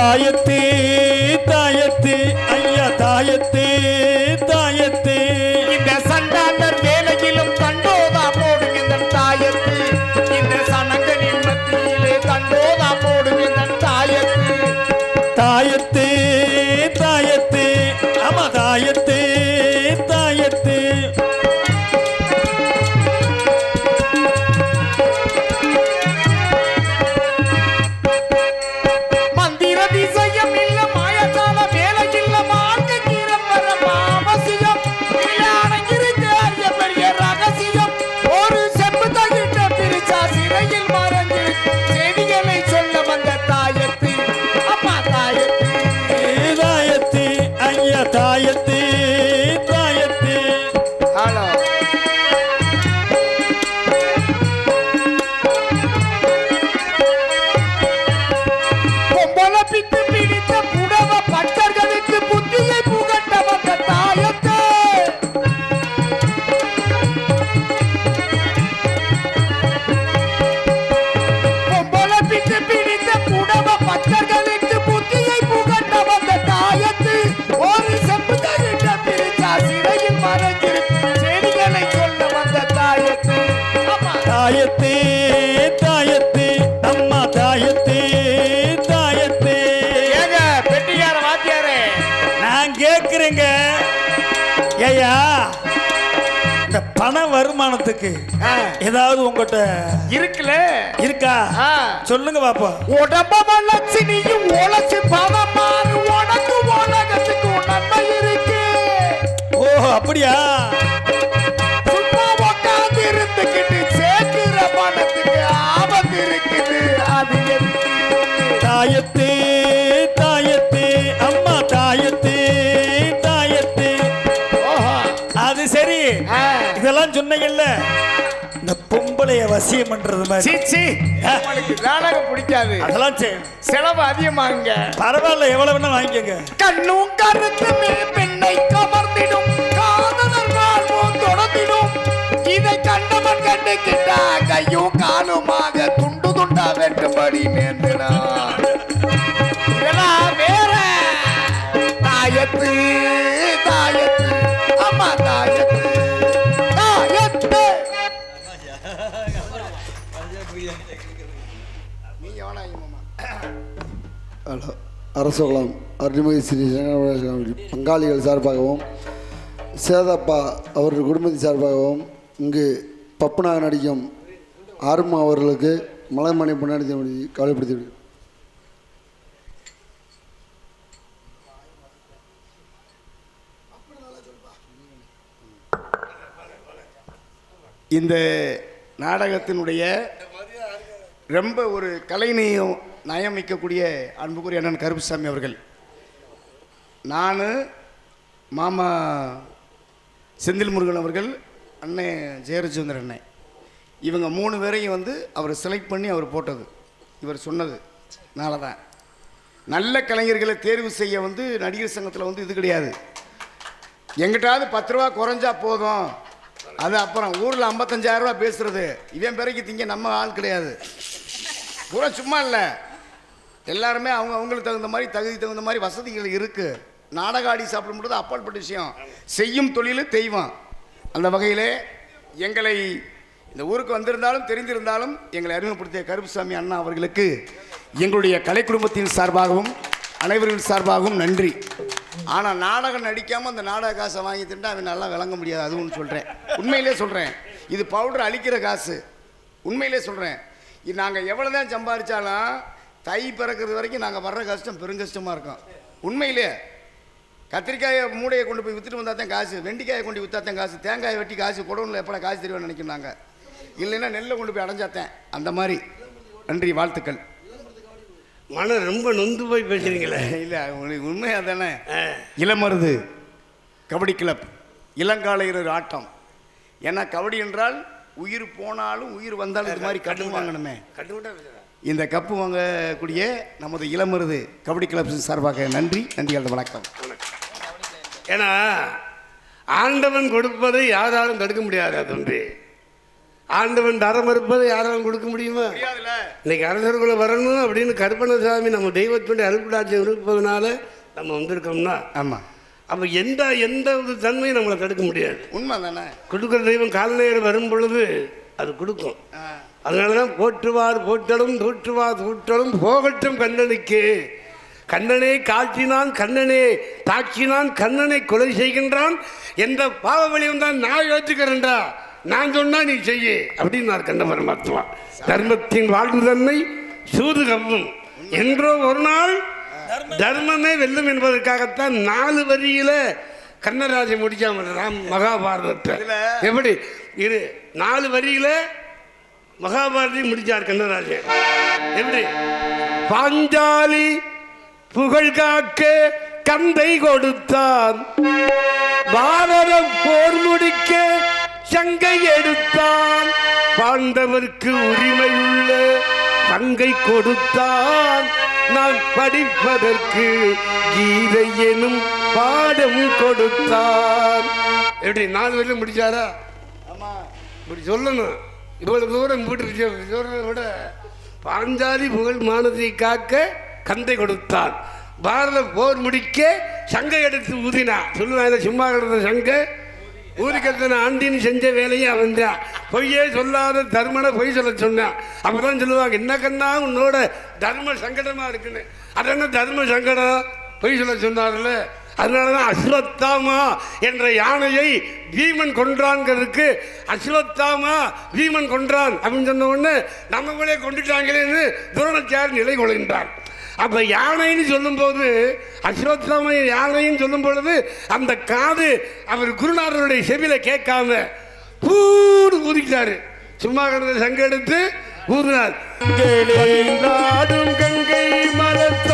காயத்தே. வருமானத்துக்கு ஏதாவது உங்ககிட்ட இருக்குல்ல? இருக்கா. சொல்லுங்க பாப்பா. உடம்ப வளர்ச்சி நீயும் உழைச்சு பதம் மாறு உனக்கு உலகத்துக்கு நன்மை இருக்கு. ஓ அப்படியா? சொன்னீங்கல்ல இந்த பொம்பளைய வசியம் பண்றது மாதிரி. சீச்சி உங்களுக்கு நாடகம் பிடிக்காது. அதெல்லாம் சரி செலவு அதிகமாகுங்க பரவாயில்ல எவ்வளவு வேணா வாங்கிக்கோங்க. கண்ணும் கருத்துமே பெண்ணை கமர்ந்திடும் காதலர் வாழ்வும் தொடர்ந்திடும். இதை கண்டவன் கண்டுக்கிட்டா கையும் காலுமாக துண்டு துண்டா வெட்டும்படி நேர்ந்திடா. அரசகுளம் அருள்மிகு ஸ்ரீ பங்காளிகள் சார்பாகவும் சேதப்பா அவர்கள் குடும்பத்தின் சார்பாகவும் இங்கு பப்புனாக நடிக்கும் ஆர்மா அவர்களுக்கு மலைமணி முன்னாடி கவலைப்படுத்தி இந்த நாடகத்தினுடைய ரொம்ப ஒரு கலைநயம் நயம் மிக்கக்கூடிய அன்புக்குரிய அண்ணன் கருப்புசாமி அவர்கள். நான் மாமா செந்தில் முருகன் அவர்கள் அண்ணன் ஜெயரஜேந்திரன் அண்ணன் இவங்க மூணு பேரையும் வந்து அவர் செலக்ட் பண்ணி அவர் போட்டது. இவர் சொன்னது. நாள தான் நல்ல கலைஞர்களை தேர்வு செய்ய வந்து நடிகர் சங்கத்தில் வந்து இது கிடையாது. எங்கிட்டாவது பத்து ரூபா குறைஞ்சா போதும். அது அப்புறம் ஊரில் ஐம்பத்தஞ்சாயிரம் ரூபா பேசுறது. இவன் பிறகு திங்க நம்ம ஆள் கிடையாது. பூரா சும்மா இல்லை. எல்லாருமே அவங்க அவங்களுக்கு தகுந்த மாதிரி தகுதி தகுந்த மாதிரி வசதிகள் இருக்குது நாடக ஆடி சாப்பிடும்போது அப்பாற்பட்ட விஷயம். செய்யும் தொழில் தெய்வம். அந்த வகையிலே எங்களை இந்த ஊருக்கு வந்திருந்தாலும் தெரிந்திருந்தாலும் எங்களை அறிமுகப்படுத்திய கருப்புசாமி அண்ணா அவர்களுக்கு எங்களுடைய கலை குடும்பத்தின் சார்பாகவும் அனைவரின் சார்பாகவும் நன்றி. ஆனால் நாடகம் நடிக்காமல் அந்த நாடக காசை வாங்கி தின்ட்டு அவன் நல்லா விளங்க முடியாது. அது ஒன்று சொல்கிறேன் உண்மையிலே சொல்கிறேன் இது பவுடர் அழிக்கிற காசு. உண்மையிலே சொல்கிறேன் நாங்கள் எவ்வளோ தான் சம்பாதிச்சாலும் தை பிறக்கிறது வரைக்கும் நாங்கள் வர்ற கஷ்டம் பெருங்கஷ்டமாக இருக்கும். உண்மையிலே கத்திரிக்காயை மூடையை கொண்டு போய் விற்றுட்டு வந்தால் தான் காசு வெண்டிக்காயை கொண்டு விற்றா தான் காசு தேங்காயை வெட்டி காசு குடவுனில் எப்படா காசு தெரியும்னு நினைக்கும் நாங்கள் இல்லைன்னா நெல்லை கொண்டு போய் அடைஞ்சாத்தேன் அந்த மாதிரி. நன்றி வாழ்த்துக்கள். மனம் ரொம்ப நொந்து போய் பேசுறீங்களே. இல்லை உங்களுக்கு உண்மையாக தானே? இளமருது கபடி கிளப் இளங்காலையர் ஆட்டம். ஏன்னா கபடி என்றால் உயிர் போனாலும் உயிர் வந்தாலும் இது மாதிரி கட்டு வாங்கணுமே. பேசுறேன் இந்த கப்பு வாங்கக்கூடிய நமது இளமருது கபடி கிளப் சார்பாக நன்றி நன்றி கலந்த வணக்கம். ஏன்னா ஆண்டவன் கொடுப்பதை யாராலும் தடுக்க முடியாது தம்பி. ஆண்டவன் தரம் இருப்பதை யாராலும் கொடுக்க முடியுமா? இன்னைக்கு அரசர்குள்ள வரணும் அப்படின்னு கருப்பணசாமி நம்ம தெய்வத்தினுடைய அருள்படாட்சியம் இருப்பதனால நம்ம வந்திருக்கோம்னா ஆமாம் அப்போ எந்த எந்த ஒரு தன்மையும் நம்மளை தடுக்க முடியாது. உண்மை தானே கொடுக்குற தெய்வம் கால்நேரம் வரும் பொழுது அது கொடுக்கும். அதனால தான் போற்றுவார் போற்றலும் தூற்றுவார் தூற்றலும் போகட்டும் கண்ணனுக்கு. கண்ணனே காட்டினான் கண்ணனே தாக்கினான் கண்ணனை கொலை செய்கின்றான் என்ற பாவ வழியும் தான் நான் ஏற்றுக்கிறேன்டா நான் சொன்னா நீ செய்ய அப்படின்னார் கண்ண பரமாத்மா. தர்மத்தின் வாழ்வு தன்னை சூது கவ்வும் என்றோ ஒரு நாள் தர்மமே வெல்லும் என்பதற்காகத்தான் நாலு வரியில கண்ணராஜை முடிக்காம ராம் மகாபாரதத்தை. எப்படி? இரு நாலு வரியில மகாபாரதி முடிச்சார் கண்ணராஜன் எப்படி? பாஞ்சாலி புகழ் காக்க கந்தை கொடுத்தான். பாரதம் போர் முடிக்க சங்கை எடுத்தான். பாண்டவர்க்கு உரிமையுள்ள பங்கை கொடுத்தான். நான் படிப்பதற்கு கீதை எனும் பாடம் கொடுத்தான். எப்படி நாலு வரையும் முடிச்சாரா? இப்படி சொல்லணும். இவ்வளவு தூரம் வீட்டு விட பாஞ்சாலி புகழ் மானத்தை காக்க கந்தை கொடுத்தான். பாரத போர் முடிக்க சங்கை எடுத்து ஊதினா. இந்த சும்மா கிடந்த சங்க. ஊருக்கத்தனை ஆண்டின்னு செஞ்ச வேலையை அவன் தான். பொய்யே சொல்லாத தர்மனை பொய் சொல்ல சொன்னான் அப்பதான் சொல்லுவாங்க என்ன கண்ணா உன்னோட தர்ம சங்கடமா இருக்குன்னு. அது என்ன தர்ம சங்கடம்? பொய் சொல்ல சொன்னார்ல. அதனாலதான் அஸ்வத்தாமா என்ற யானையை பீமன் கொன்றான்ங்கிறதுக்கு அஸ்வத்தாமா பீமன் கொன்றான் அப்படின்னு சொன்ன உடனே நம்மளே கொண்டுட்டாங்களேன்னு துரோணச்சார் நிலை கொள்கின்றார். அப்ப யானைன்னு சொல்லும்போது அஸ்வத்தாம யானைன்னு சொல்லும் பொழுது அந்த காது அவர் குருநாதருடைய செவில கேட்காம பூடு ஊதிக்கிட்டாரு சும்மா கிடந்த சங்க எடுத்து ஊதினார். கங்கை மரத்து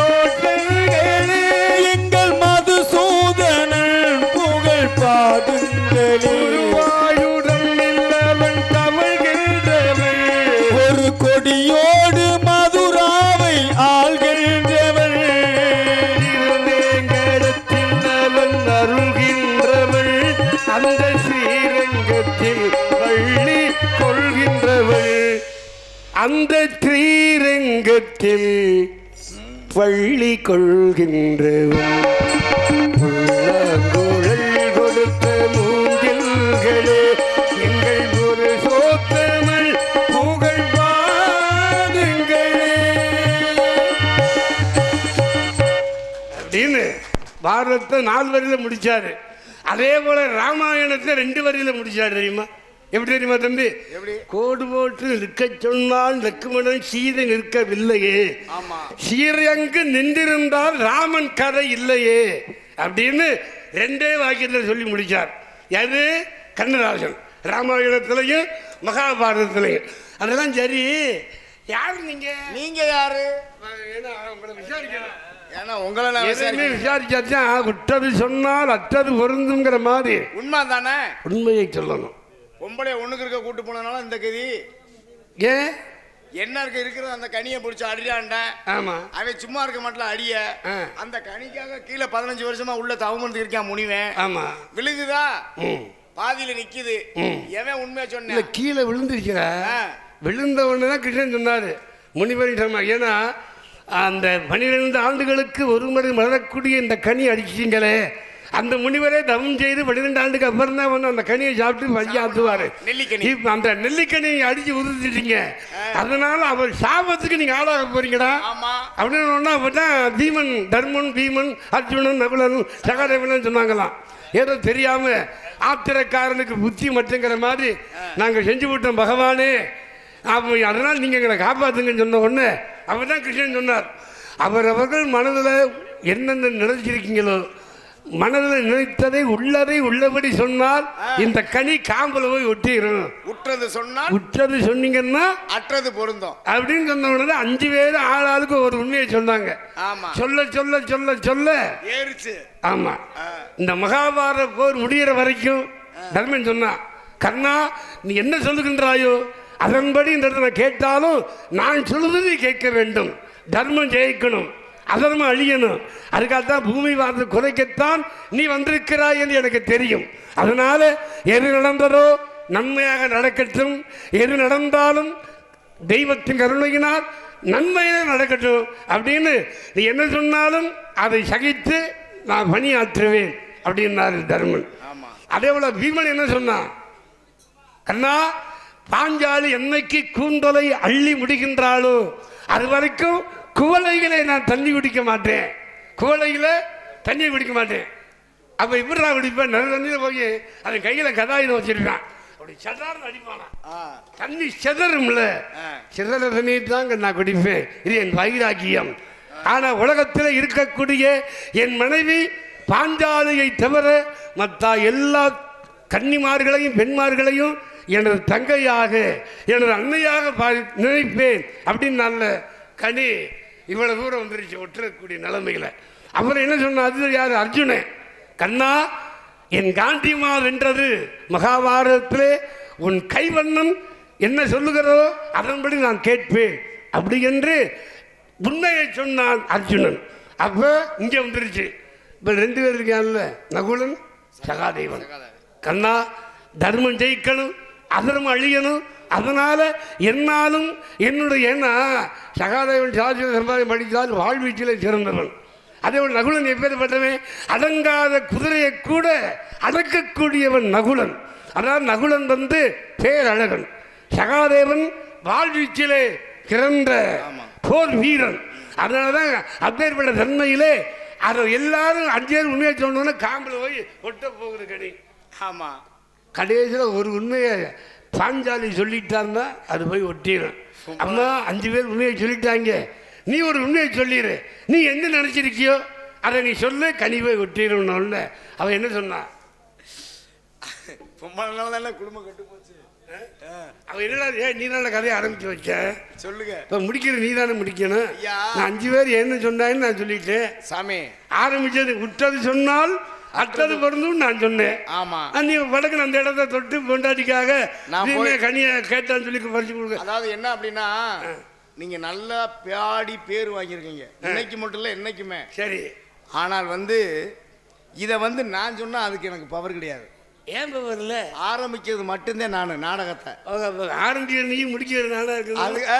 அந்த ஸ்ரீரங்கத்தில் பள்ளி கொள்கின்றவள் உள்ளங்குழல் கொடுத்த மூங்கில்களே எங்கள் ஒரு சோத்தமிழ் புகழ் பாடுங்களே அப்படின்னு பாரதத்தை நாலு வரியில முடிச்சாரு. அதே போல ராமாயணத்தை ரெண்டு வரியில முடிச்சாரு தெரியுமா? எப்படி தெரியுமா தம்பி? கோடு போட்டு நிற்க சொன்னால் லக்குமணன் சீதை நிற்கவில்லையே. ஸ்ரீரங்கு நின்றிருந்தால் ராமன் கதை இல்லையே. அப்படின்னு ரெண்டே வாக்கியத்தில் சொல்லி முடிச்சார். எது? கண்ணதாசன். ராமாயணத்திலையும் மகாபாரதத்திலையும். அதெல்லாம் சரி. யார் நீங்க? நீங்க யாரு? ஏன்னா உங்களை நான். விசாரிச்சாச்சும் விட்டது சொன்னால் அற்றது பொருந்துங்கிற மாதிரி. உண்மை தானே உண்மையை சொல்லணும். பொம்பளை ஒண்ணுக்கு இருக்க கூட்டு போனதுனால இந்த கதி. ஏன் என்ன இருக்க? இருக்கிற அந்த கனியை பிடிச்சி அடிடாண்ட ஆமா. அவன் சும்மா இருக்க மாட்டல அடிய. அந்த கனிக்காக கீழே பதினஞ்சு வருஷமா உள்ள தவமந்து இருக்கான் முனிவன். ஆமா. விழுகுதா. பாதியில நிக்குது. எவன் உண்மையா சொன்னேன்? கீழே விழுந்துருக்கிற. ஆ. விழுந்த உடனே தான் கிருஷ்ணன் சொன்னாரு. முனிவரின் சொன்னா ஏன்னா அந்த பன்னிரெண்டு ஆண்டுகளுக்கு ஒரு முறை மலரக்கூடிய இந்த கனி அடிச்சிங்களே அந்த முனிவரே தவம் செய்து பன்னிரெண்டு ஆண்டுக்கு அப்புறம் தான் வந்து அந்த கனியை சாப்பிட்டு பையாத்துவாரு நெல்லிக்கனி. இப்ப அந்த நெல்லிக்கனியை அடிச்சு உதிர்த்துட்டீங்க. அதனால அவர் சாபத்துக்கு நீங்க ஆளாக போறீங்கடா. அப்படின்னு சொன்னா அப்பதான் பீமன் தர்மன் பீமன் அர்ஜுனன் நகுலன் சகாதேவன் சொன்னாங்களாம். ஏதோ தெரியாம ஆத்திரக்காரனுக்கு புத்தி மட்டுங்கிற மாதிரி நாங்க செஞ்சு விட்டோம் பகவானே. அப்போ அதனால் நீங்க எங்களை காப்பாத்துங்கன்னு சொன்ன உடனே அவர் தான் கிருஷ்ணன் சொன்னார். அவர் அவர்கள் மனதில் என்னென்ன நினைச்சிருக்கீங்களோ மனதில் நினைத்ததை உள்ளதை உள்ளபடி சொன்னால் இந்த கனி காம்பல போய் ஒட்டிடும் உற்றது சொன்னால் உற்றது சொன்னீங்கன்னா அற்றது பொருந்தும். அப்படின்னு சொன்ன உடனே அஞ்சு பேர் ஆள் ஆளுக்கு ஒரு உண்மையை சொன்னாங்க. சொல்ல சொல்ல சொல்ல சொல்ல. ஏறிச்சு. ஆமா. இந்த மகாபாரத போர் முடிகிற வரைக்கும் தர்மன் சொன்னான் கர்ணா நீ என்ன சொல்லுகின்றாயோ அதன்படி இந்த இடத்துல கேட்டாலும் நான் சொல்லுவது கேட்க வேண்டும். தர்மம் ஜெயிக்கணும். அதர்மம் அழியணும். அதுக்காகத்தான் பூமி வாழ்ந்து குறைக்கத்தான் நீ வந்திருக்கிறாய் என்று எனக்கு தெரியும். அதனால எது நடந்ததோ நன்மையாக நடக்கட்டும். எது நடந்தாலும் தெய்வத்தின் கருணையினால் நன்மையாக நடக்கட்டும். அப்படின்னு நீ என்ன சொன்னாலும் அதை சகித்து நான் பணியாற்றுவேன் அப்படின்னாரு தர்மன். அதே போல பீமன் என்ன சொன்னான் அண்ணா பாஞ்சாலி என்னைக்கு கூந்தலை அள்ளி முடிகின்றாளோ அது வரைக்கும் குவளைகளை நான் தண்ணி குடிக்க மாட்டேன். குவளையில தண்ணி குடிக்க மாட்டேன். அப்ப இப்படி நான் குடிப்பேன் நல்ல தண்ணியில் போய் அவன் கையில கதாயுதம் வச்சிருக்கான். அப்படி சதார்னு அடிப்பானா? தண்ணி சிதறும்ல. சிதற தண்ணீர் தாங்க நான் குடிப்பேன். இது என் வைராக்கியம் ஆனா உலகத்தில் இருக்கக்கூடிய என் மனைவி பாஞ்சாலியை தவிர மற்ற எல்லா கன்னிமார்களையும் பெண்மார்களையும் எனது தங்கையாக எனது அன்னையாக நினைப்பேன். அப்படின்னு நல்ல கனி இவ்வளவு தூரம் வந்துருச்சு ஒற்றக்கூடிய நிலைமையில. அப்புறம் என்ன சொன்ன அது யார்? அர்ஜுனன் கண்ணா என் காந்திமா வென்றது மகாபாரதத்திலே உன் கைவண்ணம் என்ன சொல்லுகிறதோ அதன்படி நான் கேட்பேன். அப்படி என்று உண்மையை சொன்னான் அர்ஜுனன். அப்ப இங்க வந்துருச்சு. இப்ப ரெண்டு பேர் இருக்கான்ல நகுலன் சகாதேவன். கண்ணா தர்மம் ஜெயிக்கணும் அதர்மம் அழியணும் அதனால என்னாலும் என்னுடைய ஏன்னா சகாதேவன் சாதிய சம்பாதம் படித்தால் வாழ்வீச்சிலே சிறந்தவன். அதே போல் நகுலன் எப்பேற்பட்டவன்? அடங்காத குதிரையை கூட அடக்கக்கூடியவன் நகுலன். அதாவது நகுலன் வந்து பேரழகன். சகாதேவன் வாழ்வீச்சிலே சிறந்த போர் வீரன். அதனால தான் அப்பேற்பட்ட தன்மையிலே அதை எல்லாரும் அஞ்சு பேர் உண்மையை சொன்னோன்னே காம்பில் போய் ஒட்ட போகுது கனி. ஆமா. கடைசியில் ஒரு உண்மையை பாஞ்சாலி சொல்லிட்டான்னா அது போய் ஒட்டிடும் அம்மா அஞ்சு பேர் உண்மையை சொல்லிட்டாங்க. நீ ஒரு உண்மையை சொல்லிடு நீ என்ன நினச்சிருக்கியோ அதை நீ சொல்லு கனி போய் ஒட்டிடணும்ல அவன் என்ன சொன்னா? பொம்பளை தானே குடும்பம் கட்டு போச்சு. அவன் என்னடா ஏ நீ தானே கதையை ஆரம்பிச்சு வச்ச? சொல்லுங்க. இப்போ முடிக்கிற நீ தானே முடிக்கணும். நான் அஞ்சு பேர் என்ன சொன்னான்னு நான் சொல்லிட்டேன். சாமி. ஆரம்பிச்சது விட்டது சொன்னால் அட்டது பொருந்தும் நான் சொன்னேன். ஆமா. நீ வடக்கு அந்த இடத்த தொட்டு பொண்டாட்டிக்காக நான் கனியை கேட்டான்னு சொல்லி பறிச்சு கொடுக்க. அதாவது என்ன அப்படின்னா நீங்க நல்லா பியாடி பேர் வாங்கியிருக்கீங்க. இன்னைக்கு மட்டும் இல்ல என்னைக்குமே. சரி. ஆனால் வந்து இதை வந்து நான் சொன்னா அதுக்கு எனக்கு பவர் கிடையாது. ஏன் இப்போ வரல ஆரம்பிக்கிறது மட்டும்தான் நான் நாடகத்தை. ஆரம்பிக்கிற நீ முடிக்கிற நாளா இருக்குது? அது ஆ,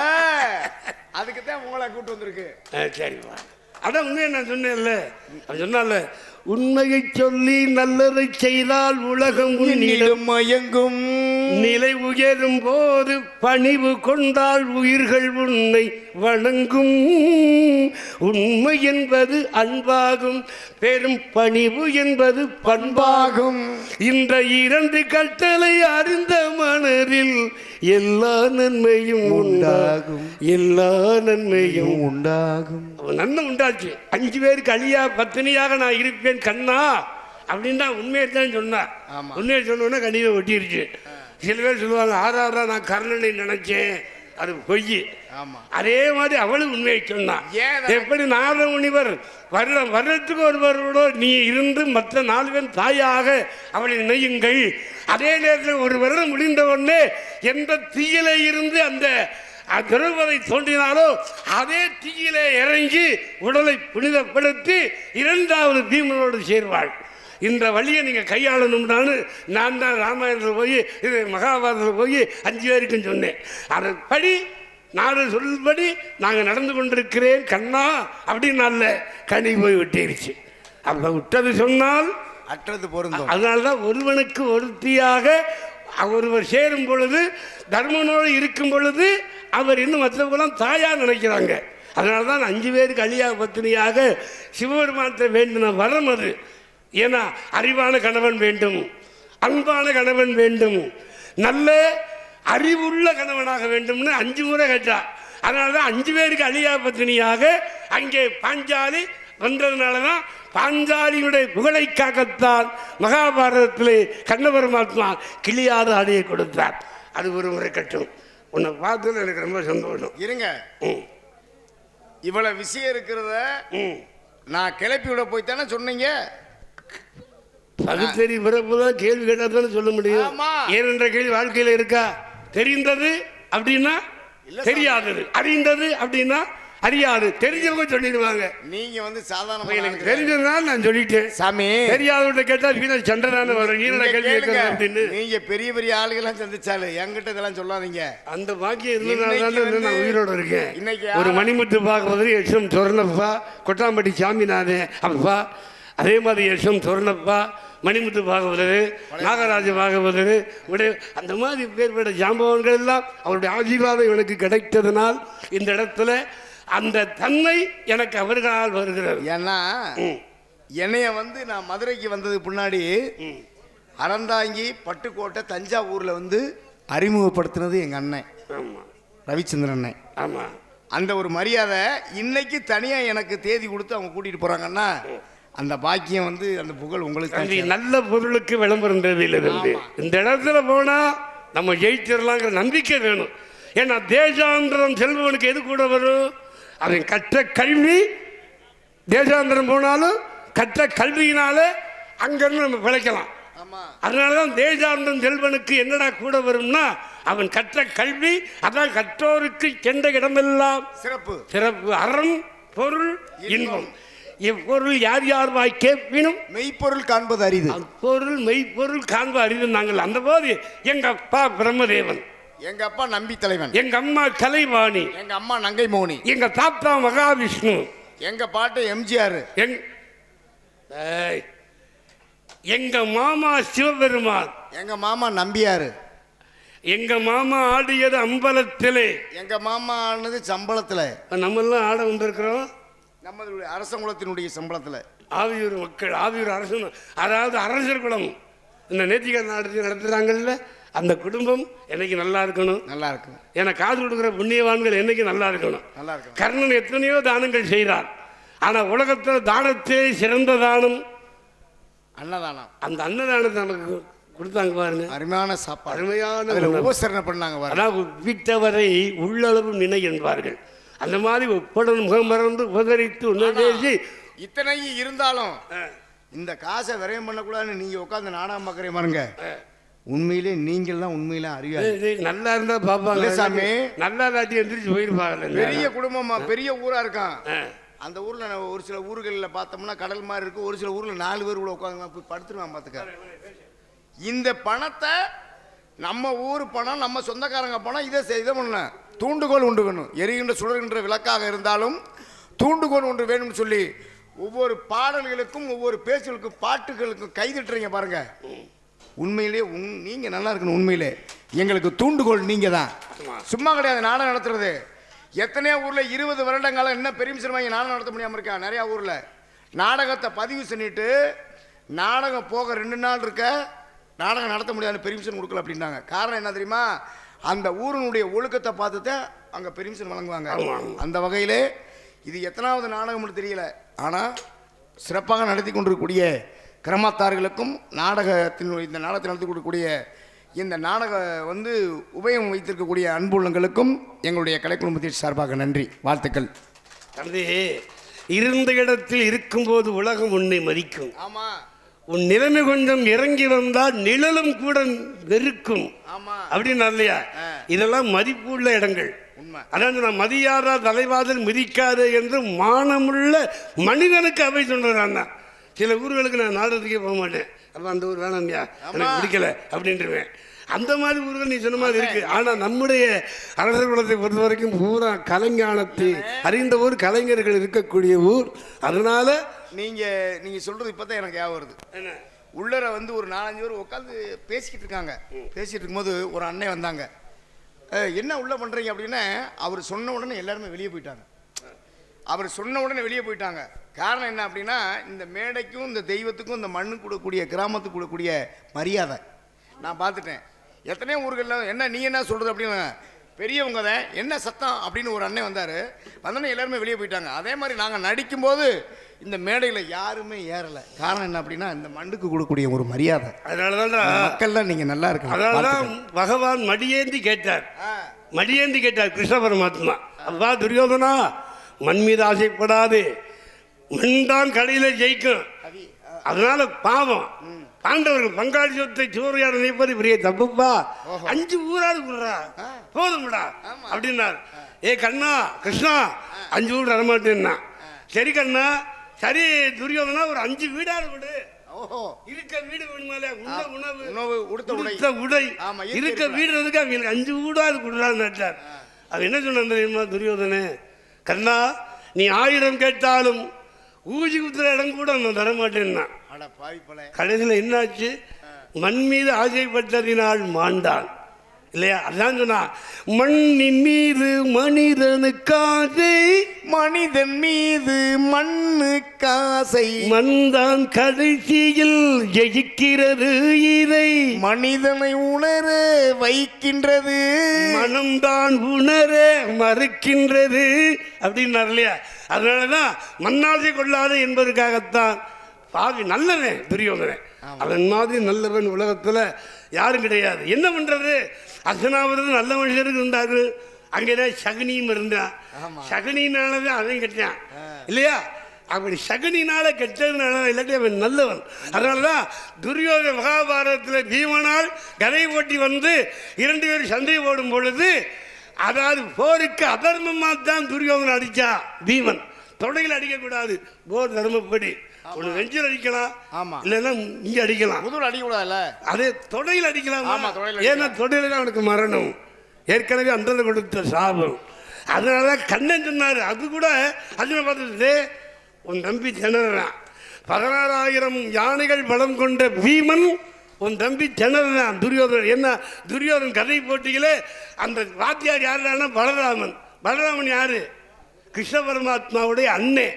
அதுக்கு தான் உங்களை கூட்டு வந்திருக்கு. சரிப்பா அதான் உண்மையை நான் சொன்னேன்ல. அவன் சொன்னால உண்மையை சொல்லி நல்லதை செய்தால் உலகம் உன்னிடம் மயங்கும். நிலை உயரும் போது பணிவு கொண்டால் உயிர்கள் உன்னை வணங்கும். உண்மை என்பது அன்பாகும் பெரும் பணிவு என்பது பண்பாகும். இந்த இரண்டு கட்டளை அறிந்த மனதில் எல்லா நன்மையும் உண்டாகும். எல்லா நன்மையும் உண்டாகும். நன்மை உண்டாச்சு. அஞ்சு பேருக்கு அழியா பத்தினியாக நான் இருப்பேன் கண்ணா அப்படின்னு தான் உண்மையை தான் சொன்னான் ஆமா. உண்மையை சொன்னோன்னே கனிவை ஒட்டிருச்சு. சில பேர் சொல்லுவாங்க ஆறாறா நான் கர்ணனை நினைச்சேன். அது பொய். அதே மாதிரி அவளும் உண்மையை சொன்னான் எப்படி நாரத முனிவர் வருடம் வருடத்துக்கு ஒருவரோட நீ இருந்து மற்ற நாலு பேர் தாயாக அவளை நினையுங்கள். அதே நேரத்தில் ஒரு வருடம் முடிந்த உடனே எந்த தீயிலே இருந்து அந்த திரௌபதை தோன்றினாலோ அதே தீயிலே இறங்கி உடலை புனிதப்படுத்தி இரண்டாவது பீமனோடு சேர்வாள். இந்த வழியை நீங்கள் கையாளணும்னான்னு நான் தான் ராமாயணத்தில் போய் இது மகாபாரதத்தில் போய் அஞ்சு பேருக்கும் சொன்னேன். அதன்படி நாடு சொல்படி நாங்கள் நடந்து கொண்டிருக்கிறேன் கண்ணா அப்படின்னு நல்ல கனி போய் விட்டிருச்சு. அப்போ விட்டது சொன்னால் அற்றது பொருந்தும். அதனால தான் ஒருவனுக்கு ஒருத்தியாக ஒருவர் சேரும் பொழுது தர்மனோடு இருக்கும் பொழுது அவர் இன்னும் மற்றவங்களாம் தாயாக நினைக்கிறாங்க. அதனால தான் அஞ்சு பேருக்கு அழியா பத்தினியாக சிவபெருமானத்தை வேண்டின வரம் அது. ஏன்னா அறிவான கணவன் வேண்டும் அன்பான கணவன் வேண்டும் நல்ல அறிவுள்ள கணவனாக வேண்டும்னு அஞ்சு முறை கேட்டா. அதனால தான் அஞ்சு பேருக்கு அழியா பத்தினியாக அங்கே பாஞ்சாலி வந்ததுனால தான் பாஞ்சாலியுடைய புகழை காக்கத்தான் மகாபாரதத்திலே கண்ண பரமாத்மா கிளியாறு ஆடையை கொடுத்தார். அது ஒரு முறை கட்டும். உன்னை பார்த்ததுல எனக்கு ரொம்ப சந்தோஷம். இருங்க. இவ்வளவு விஷயம் இருக்கிறத நான் கிளப்பி விட போய் தானே சொன்னீங்க? பகுத்தறி பிறப்பு தான் கேள்வி கேட்டால் தானே சொல்ல முடியும். ஏனென்ற கேள்வி வாழ்க்கையில் இருக்கா? தெரிந்தது அப்படின்னா தெரியாதது. அறிந்தது அப்படின்னா அறியாது. தெரிஞ்சவங்க சொல்லிடுவாங்க. நீங்க வந்து சாதாரண எனக்கு தெரிஞ்சதுனால நான் சொல்லிட்டேன். சாமி. தெரியாதவங்க கேட்டா வீண சண்டை தானே வரும் நீன நீங்க கேள்வி அப்படின்னு. நீங்க பெரிய பெரிய ஆளுகெல்லாம் சந்திச்சாலு என்கிட்ட இதெல்லாம் சொல்லாதீங்க. அந்த பாக்கியம் இருந்ததுனால நான் உயிரோட இருக்கேன். இன்னைக்கு ஒரு மணிமுத்து பார்க்கும்போது யசம் சொர்ணப்பா கொட்டாம்பட்டி சாமிநாதன் அப்பா. அதே மாதிரி யசம் சொர்ணப்பா மணிமுத்து பாகவதர் நாகராஜ பாகவதர் உடைய அந்த மாதிரி பேர்பட்ட ஜாம்பவன்கள் எல்லாம் அவருடைய ஆசீர்வாதம் எனக்கு கிடைத்ததனால் இந்த இடத்துல அந்த தன்மை எனக்கு அவர்களால் வருகிறது. ஏன்னா என்னைய வந்து நான் மதுரைக்கு வந்ததுக்கு முன்னாடி அறந்தாங்கி பட்டுக்கோட்டை தஞ்சாவூர்ல வந்து அறிமுகப்படுத்தினது எங்க அண்ணன். ரவிச்சந்திரன் அண்ணன். ஆமாம் அந்த ஒரு மரியாதை இன்னைக்கு தனியா எனக்கு தேதி கொடுத்து அவங்க கூட்டிட்டு போறாங்கன்னா அந்த பாக்கியம் வந்து அந்த புகழ் உங்களுக்கு. நல்ல பொருளுக்கு விளம்பரம் தேவையில்லை தம்பி. இந்த இடத்துல போனா நம்ம ஜெயிச்சிடலாங்கிற நம்பிக்கை வேணும். ஏன்னா தேசாந்திரம் செல்வனுக்கு எது கூட வரும்? அவன் கற்ற கல்வி தேசாந்திரம் போனாலும் கற்ற கல்வியினால அங்கிருந்து நம்ம பிழைக்கலாம். அதனால தான் தேசாந்தம் செல்வனுக்கு என்னடா கூட வரும்னா அவன் கற்ற கல்வி அதான் கற்றோருக்கு சென்ற இடமெல்லாம். சிறப்பு. சிறப்பு. அறம் பொருள் இன்பம். இப்பொருள் யார் யார் வாய் கேட்பினும் மெய்ப்பொருள் காண்பது அரிது. பொருள் மெய்ப்பொருள் காண்ப அறிவு நாங்கள் அந்த போது எங்க அப்பா பிரம்மதேவன். எங்க அப்பா நம்பி தலைவன். எங்க அம்மா கலைவாணி. எங்க அம்மா நங்கை மோனி எங்க தாத்தா மகாவிஷ்ணு. எங்க பாட்டு எம்ஜிஆர். எங் ஏய். எங்க மாமா சிவபெருமான் எங்க மாமா நம்பியாரு. எங்க மாமா ஆடியது அம்பலத்திலே. எங்க மாமா ஆனது சம்பளத்துல. நம்ம எல்லாம் ஆட வந்திருக்கிறோம். நம்மளுடைய அரசங்குலத்தினுடைய சம்பளத்துல. ஆவியூர் மக்கள் ஆவியூர் அரசன் அதாவது அரசர் குலம். இந்த நேத்திக நாடு நடத்துகிறாங்கல்ல அந்த குடும்பம் என்னைக்கு நல்லா இருக்கணும்? நல்லா இருக்கு ஏன்னா காது கொடுக்குற புண்ணியவான்கள் என்னைக்கு நல்லா இருக்கணும்? நல்லா இருக்கு கர்ணன் எத்தனையோ தானங்கள் செய்தார். ஆனால் உலகத்தில் தானத்திலே சிறந்த தானம். அன்னதானம். அந்த அன்னதானத்தை நமக்கு கொடுத்தாங்க பாருங்க. அருமையான சாப்பாடு. அருமையான அதுல உணவு. உபசரணை பண்ணாங்க அதாவது விட்டவரை உள்ளளவு நினை என்பார்கள். அந்த மாதிரி ஒப்புடன் முகம் மறந்து உபகரித்து உணர்வேசி இத்தனையும் இருந்தாலும் இந்த காசை விரயம் பண்ணக்கூடாதுன்னு நீங்க உட்காந்து நாடகம் பார்க்குறே பாருங்க. உண்மையிலே நீங்கள் தான் உண்மையில அறிவாளி நல்லா இருந்தா பார்ப்பாங்க இல்ல சாமி. நல்லா இல்லாட்டி எந்திரிச்சு போயிருப்பாங்க பெரிய குடும்பமா பெரிய ஊரா இருக்கான். அந்த ஊர்ல ஒரு சில ஊர்களில் பார்த்தோம்னா கடல் மாதிரி இருக்கு. ஒரு சில ஊர்ல நாலு பேர் கூட உட்காந்து போய் படுத்துருவான் பார்த்துக்க இந்த பணத்தை நம்ம ஊர் பணம் நம்ம சொந்தக்காரங்க பணம் இதை செய்- இதை பண்ண. தூண்டுகோல் உண்டு வேணும். எரிகின்ற சுடர்கின்ற விளக்காக இருந்தாலும் தூண்டுகோல் ஒன்று வேணும்னு சொல்லி ஒவ்வொரு பாடல்களுக்கும் ஒவ்வொரு பேச்சுகளுக்கும் பாட்டுகளுக்கும் கைதட்டுறீங்க பாருங்க. உண்மையிலே உன் நீங்க நல்லா இருக்கணும் உண்மையிலே. எங்களுக்கு தூண்டுகோல் நீங்க தான் சும்மா கிடையாது நாடகம் நடத்துறது. எத்தனையோ ஊர்ல இருபது வருடங்காலம் என்ன பெரிய சினிமா நாடகம் நடத்த முடியாம இருக்கா? நிறைய ஊர்ல. நாடகத்தை பதிவு பண்ணிட்டு நாடகம் போக ரெண்டு நாள் இருக்க நாடகம் நடத்த முடியாது பெர்மிஷன் கொடுக்கல அப்படின்னாங்க. காரணம் என்ன தெரியுமா? அந்த ஊரினுடைய ஒழுக்கத்தை பார்த்து தான் அங்கே பெர்மிஷன் வழங்குவாங்க. அந்த வகையிலே இது எத்தனாவது நாடகம்னு தெரியல. ஆனால் சிறப்பாக நடத்தி கொண்டிருக்கக்கூடிய கிராமத்தார்களுக்கும் நாடகத்தின் இந்த நாடகத்தை நடத்தி கொடுக்கக்கூடிய இந்த நாடக வந்து உபயம் வைத்திருக்கக்கூடிய அன்புள்ளங்களுக்கும் எங்களுடைய கலைக்குழுமத்தின் சார்பாக நன்றி வாழ்த்துக்கள். தம்பி இருந்த இடத்தில் இருக்கும்போது உலகம் உன்னை மதிக்கும். ஆமாம் உன் நிலைமை கொஞ்சம் இறங்கி வந்தால் நிழலும் கூட வெறுக்கும். அப்படின்னு இல்லையா? இதெல்லாம் மதிப்புள்ள இடங்கள். உண்மை. அதாவது நான் மதியாரா தலைவாதல் மிதிக்காது என்று மானமுள்ள மனிதனுக்கு அவை சொல்றான் சில ஊர்களுக்கு நான் நாடகத்துக்கே போக மாட்டேன். அப்போ அந்த ஊர் வேணாம்யா. எனக்கு பிடிக்கல அப்படின்ட்டுருவேன் அந்த மாதிரி ஊர்கள் நீ சொன்ன மாதிரி இருக்கு. ஆனா நம்முடைய அரசர் குலத்தை பொறுத்த வரைக்கும் பூரா கலைஞானத்தை அறிந்த ஊர் கலைஞர்கள் இருக்கக்கூடிய ஊர். அதனால நீங்கள் நீங்கள் சொல்கிறது இப்போ தான் எனக்கு ஞாபகம் வருது. உள்ளர வந்து ஒரு நாலஞ்சு பேர் உட்காந்து பேசிக்கிட்டு இருக்காங்க. பேசிட்டு இருக்கும்போது ஒரு அண்ணன் வந்தாங்க. "அஹ், என்ன உள்ள பண்றீங்க? அப்படின்னா அவர் சொன்ன உடனே எல்லாருமே வெளியே போயிட்டாங்க. அவர் சொன்ன உடனே வெளியே போயிட்டாங்க. காரணம் என்ன அப்படின்னா இந்த மேடைக்கும் இந்த தெய்வத்துக்கும் இந்த மண்ணுக்கு கொடுக்கக்கூடிய கிராமத்துக்கு கொடுக்கக்கூடிய மரியாதை. நான் பார்த்துட்டேன். எத்தனையோ ஊர்களில் என்ன நீ என்ன சொல்கிறது அப்படின்னு பெரியவங்க தான் என்ன சத்தம் அப்படின்னு ஒரு அண்ணன் வந்தார். வந்தோடனே எல்லாருமே வெளியே போயிட்டாங்க. அதே மாதிரி நாங்கள் நடிக்கும்போது இந்த மேடையில் யாருமே ஏறலை. காரணம் என்ன அப்படின்னா இந்த மண்ணுக்கு கொடுக்கக்கூடிய ஒரு மரியாதை. அதனாலதான் மக்கள்லாம் நீங்கள் நல்லா இருக்கணும். அதனாலதான் பகவான் மடியேந்தி கேட்டார். மடியேந்தி கேட்டார் கிருஷ்ண பரமாத்மா. அப்பா துரியோதனா மண் மீது ஆசைப்படாது. மண் தான் கடையில ஜெயிக்கும். அதனால பாவம். பாண்டவர்கள் பங்காளி சொத்தை சூறையாட நினைப்பது பெரிய தப்புப்பா. அஞ்சு ஊராடு விடுறா போதும்டா அப்படின்னார். ஏ கண்ணா கிருஷ்ணா அஞ்சு வீடு தரமாட்டேன்னா சரி கண்ணா சரி துரியோதனா ஒரு அஞ்சு வீடாவது விடு ஓஹோ. இருக்க வீடு வேணுமால உண்ண உணவு. உணவு, உடுத்த உடை. இருக்க. வீடு இருக்கு அவங்களுக்கு அஞ்சு வீடாவது கொடுறான்னு நட்டார் என்ன சொன்ன தெரியுமா துரியோதனே? கண்ணா நீ ஆயிரம் கேட்டாலும் ஊசி குத்துற இடம் கூட நான் தரமாட்டேன்னா கடைசியில் என்னாச்சு? மண் மீது ஆசைப்பட்டதினால் மாண்டான். இல்லையா? அதான் சொன்னா மண்ணின் மீது மனிதனுக்காசை மனிதன் மீது மண்ணு காசை மண்தான் கடைசியில் ஜெயிக்கிறது இதை. மனிதனை உணர வைக்கின்றது. மனம்தான் உணர மறுக்கின்றது. அப்படின்னார் இல்லையா? அதனாலதான் மண்ணாசை கொள்ளாது என்பதற்காகத்தான். பாவி நல்லவன் துரியோதனன். அவன் மாதிரி நல்லவன் உலகத்துல யாரும் கிடையாது. என்ன பண்றது? அசனாவது நல்ல மனுஷருக்கு இருந்தாரு. அங்கேதான் சகுனியும் இருந்தான் சகுனினாலதான் அவன் கெட்டான் இல்லையா? அப்படி சகுனினால கெட்டதுனால இல்லாட்டி அவன் நல்லவன். அதனாலதான் துரியோதன மகாபாரதத்தில் பீமனால் கதை ஓட்டி வந்து இரண்டு பேரும் சண்டை போடும் பொழுது அதாவது போருக்கு அதர்மமா தான் துரியோதனை அடிச்சா பீமன். தொடையில் அடிக்கக்கூடாது. போர் தர்மப்படி. ஒன்று நெஞ்சில் அடிக்கலாம் ஆமா. இல்லைன்னா இங்கே அடிக்கலாம். முதல் அடிக்கூடாதுல்ல? அதே தொடையில் அடிக்கலாம் ஆமா, தொடையில ஏன்னா தொடையில தான் அவனுக்கு மரணம். ஏற்கனவே அந்த கொடுத்த சாபம். அதனால தான் கண்ணன் சொன்னார். அது கூட அர்ஜுன பார்த்துட்டு உன் தம்பி திணறான் பதினாறாயிரம் யானைகள் பலம் கொண்ட பீமன் உன் தம்பி திணறான் துரியோதனன். என்ன துரியோதன் கதை போட்டிகளே அந்த வாத்தியார் யாருன்னா பலராமன். பலராமன் யாரு? கிருஷ்ண பரமாத்மாவுடைய அண்ணே.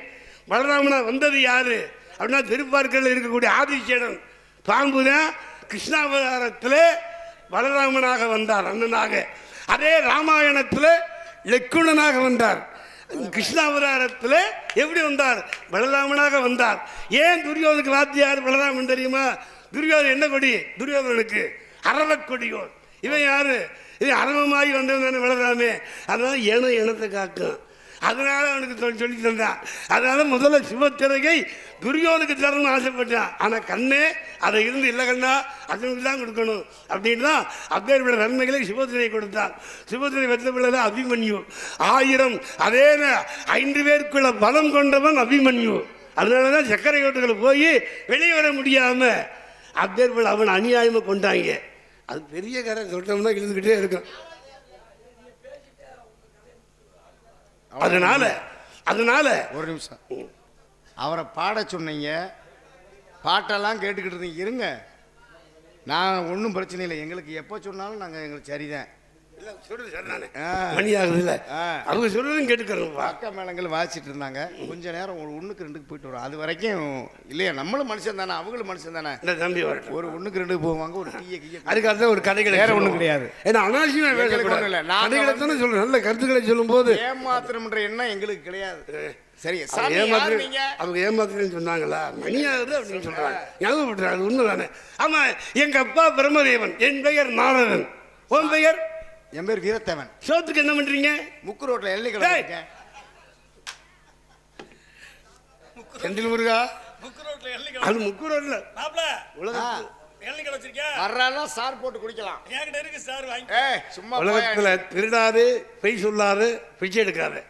பலராமனா வந்தது யாரு? அப்படின்னா திருப்பார்க்கல்ல இருக்கக்கூடிய ஆதிசேடன் பாம்பு தான் கிருஷ்ணாவதாரத்தில் பலராமனாக வந்தார் அண்ணனாக. அதே ராமாயணத்தில் லக்குணனாக வந்தார். கிருஷ்ணாவதாரத்தில் எப்படி வந்தார்? பலராமனாக வந்தார். ஏன் துரியோதனுக்கு வாத்தியார் பலராமன் தெரியுமா? துரியோதன் என்ன கொடி? துரியோதனுக்கு அரவக் கொடியோர் இவன் யாரு? இது அரவமாகி வந்தவன் தானே பலராமே. அதனால் ஏன இனத்தை காக்கும். அதனால அவனுக்கு சொல்லி சொல்லி தந்தான் அதனால முதல்ல சிவத்திரையை துரியோனுக்கு தரணும்னு ஆசைப்பட்டான் ஆனால் கண்ணே அதை இருந்து இல்லை கண்ணா அர்ஜுனுக்கு தான் கொடுக்கணும். அப்படின்னு தான் அப்பேற்பட்ட நன்மைகளை சிவத்திரை கொடுத்தான் சிவத்திரை வெத்த பிள்ளை தான் அபிமன்யு. ஆயிரம் அதே ஐந்து பேருக்குள்ள பலம் கொண்டவன் அபிமன்யு. அதனால தான் சர்க்கரை ஓட்டுகளை போய் வெளியே வர முடியாமல் அப்பேற்பட்ட அவன் அநியாயமாக கொண்டாங்க. அது பெரிய கரை சொல்லிட்டோம்னா இழுந்துக்கிட்டே இருக்கும். அதனால அதனால. ஒரு நிமிஷம். அவரை பாட சொன்னீங்க. பாட்டெல்லாம் கேட்டுக்கிட்டு இருந்தீங்க. இருங்க. நான் ஒன்றும் பிரச்சனை இல்லை. எங்களுக்கு எப்போ சொன்னாலும் நாங்கள் எங்களுக்கு சரிதான். சொல்றது சரிதானே. மணி ஆகுதுல்ல. அவங்க சொல்றதும் கேட்டுக்கிறோம்ப்பா அக்கா மேளங்கள் வாசிச்சுட்டு இருந்தாங்க. கொஞ்ச நேரம் ஒரு ஒன்றுக்கு ரெண்டுக்கு போயிட்டு வரோம். அது வரைக்கும் இல்லையா நம்மளும் மனுஷன் தானே அவங்களும் மனுஷன் தானே. இந்த தம்பி வரட்டும். ஒரு ஒன்றுக்கு ரெண்டுக்கு போவாங்க ஒரு டீயை கீயை அதுக்காக தான் ஒரு கதைகளை வேற. ஒண்ணும் கிடையாது. ஏன்னா அனாவசியமா எங்களுக்கு பேசக்கூடாது ஒண்ணும் இல்ல. நாங்க கதைகளை தானே சொல்றோம் நல்ல கருத்துக்களை சொல்லும்போது ஏமாத்திரம்ன்ற எண்ணம் எங்களுக்கு கிடையாது. சரி ஏமாத்து அவங்க ஏமாத்துறேன்னு சொன்னாங்களா? மணி ஆகுது அப்படின்னு சொல்றாங்க. ஞாபகப்படுறாங்க அது உண்மைதானே. ஆமா எங்க அப்பா பிரம்மதேவன் என் பெயர் நாரதன். உன் பெயர்? என் பேர் வீரத்தேவன். சோத்துக்கு என்ன பண்றீங்க? முக்கு ரோட்ல எல்லை. கிளம்பிருக்கேன் செந்தில் முருகா? புக் ரோட்ல எள்ளி அது முக்கு ரோட்ல. மாப்ள உலகத்துல எள்ளி கடை வச்சிருக்கியா? வர்றாலும் சார் போட்டு குடிக்கலாம். இருக்கு சார் வாங்கி சும்மா. உலகத்துல திருடாது பொய் சொல்லாது பிச்சை எடுக்காது.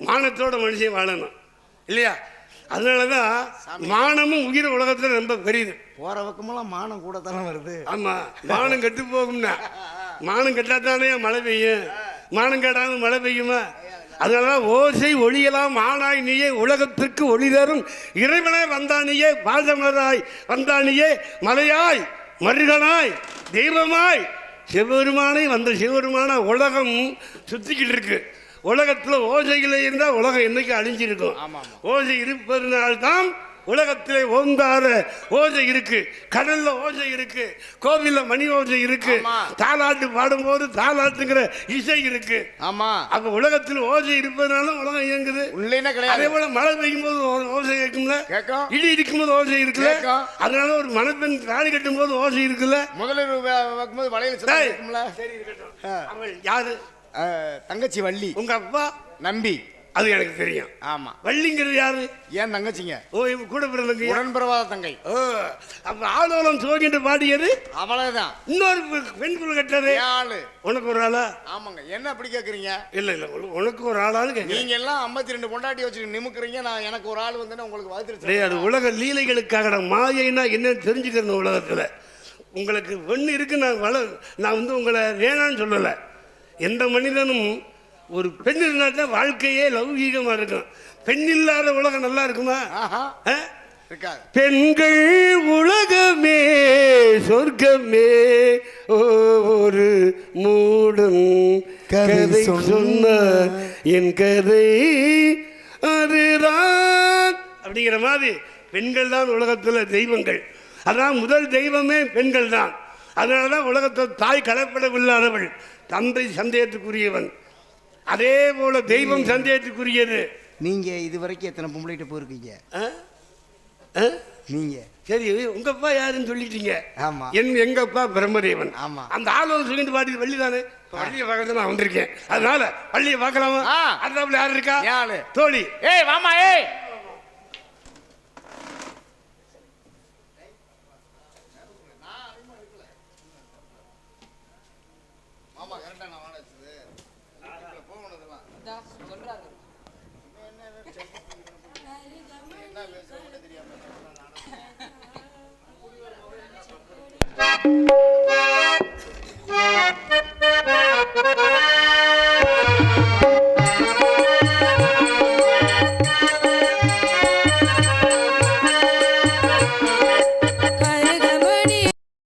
மானத்தோட மனுஷன் வாழணும். இல்லையா? அதனாலதான் மானமும் உயிர் உலகத்துல ரொம்ப பெரியது. போற பக்கமெல்லாம் மானம் கூட தானே வருது. ஆமா மானம் கெட்டு போகும்னா. மானம் கெட்டாத்தானே மழை பெய்யும்? மானம் கெட்டாத மழை பெய்யுமா? அதனால ஓசை ஒளியலாம் ஆனாய் நீயே உலகத்திற்கு ஒளி தரும். இறைவனே வந்தானியே பாதமராய் வந்தானியே மலையாய் மருகனாய் தெய்வமாய். சிவபெருமானை வந்த சிவபெருமான உலகம் சுத்திக்கிட்டு இருக்கு. உலகத்தில் ஓசையில் இருந்தால் உலகம் என்னைக்கு அழிஞ்சிருக்கும்? ஓசை இருப்பதனால்தான் உலகத்திலே ஓந்தாத ஓசை இருக்கு. கடல்ல ஓசை இருக்கு. கோவில்ல மணி ஓசை இருக்கு. தாலாட்டு பாடும்போது தாலாட்டுங்கிற இசை இருக்கு. ஆமா. அப்ப உலகத்தில் ஓசை இருப்பதனால உலகம் இயங்குது. அதே போல மழை பெய்யும் போது ஓசை கேட்கும்ல? கேட்கும். இடி இடிக்கும் போது ஓசை இருக்குல்ல. அதனால ஒரு மணப்பெண் தாலி கட்டும் போது ஓசை இருக்குல்ல? முதலில் வளையல் யாரு? தங்கச்சி வள்ளி. உங்க அப்பா? நம்பி. அது எனக்கு தெரியும். ஆமா. வள்ளிங்கிறது யாரு? ஏன் தங்கச்சிங்க? ஓ இவ கூட பிறந்தங்க உடன்பிறவாத தங்கை. ஓ அப்ப ஆலோலம் சோகிட்டு பாடியது? அவ்வளவுதான். இன்னொரு பெண் கட்டாரு ஏன் ஆளு உனக்கு ஒரு ஆளா? ஆமாங்க. என்ன அப்படி கேக்குறீங்க? இல்ல இல்ல. உன- உனக்கு ஒரு ஆளான்னு கேட்கிறேன் நீங்க எல்லாம் 52 ரெண்டு பொண்டாட்டி வச்சுட்டு நிமுக்குறீங்க. நான் எனக்கு ஒரு ஆள் வந்து உங்களுக்கு வந்துருச்சு டேய், அது உலக லீலைகளுக்காக நான் மாயைன்னா என்னன்னு தெரிஞ்சுக்கிறேன் உலகத்துல? உங்களுக்கு ஒன்று இருக்கு நான் வள நான் வந்து உங்களை வேணான்னு சொல்லலை. எந்த மனிதனும் ஒரு பெண் இருந்தால் தான் வாழ்க்கையே லௌகீகமாக இருக்கும். பெண் இல்லாத உலகம் நல்லா இருக்குமா? பெண்கள் உலகமே சொர்க்கமே ஒரு மூடன் கதை சொன்ன என் கதை அதுதான். அப்படிங்கிற மாதிரி பெண்கள் தான் உலகத்தில் தெய்வங்கள். அதான் முதல் தெய்வமே பெண்கள் தான். அதனால தான் உலகத்தில் தாய் கலப்படமில்லாதவள் தந்தை சந்தேகத்துக்குரியவன். அதே போல தெய்வம் சந்தேகத்துக்குரியது. நீங்க இது வரைக்கும் எத்தனை பொம்பளைகிட்ட போயிருக்கீங்க? நீங்க. சரி உங்க அப்பா யாருன்னு சொல்லிட்டீங்க. ஆமா. என் எங்க அப்பா பிரம்மதேவன். ஆமா. அந்த ஆளோட சொல்லிட்டு பாட்டி வள்ளி தானே வள்ளியை பார்க்கறது நான் வந்திருக்கேன். அதனால வள்ளியை பார்க்கலாமா. அடுத்தாப்புல யார் இருக்கா? தோழி. ஏய் வாமா ஏய்.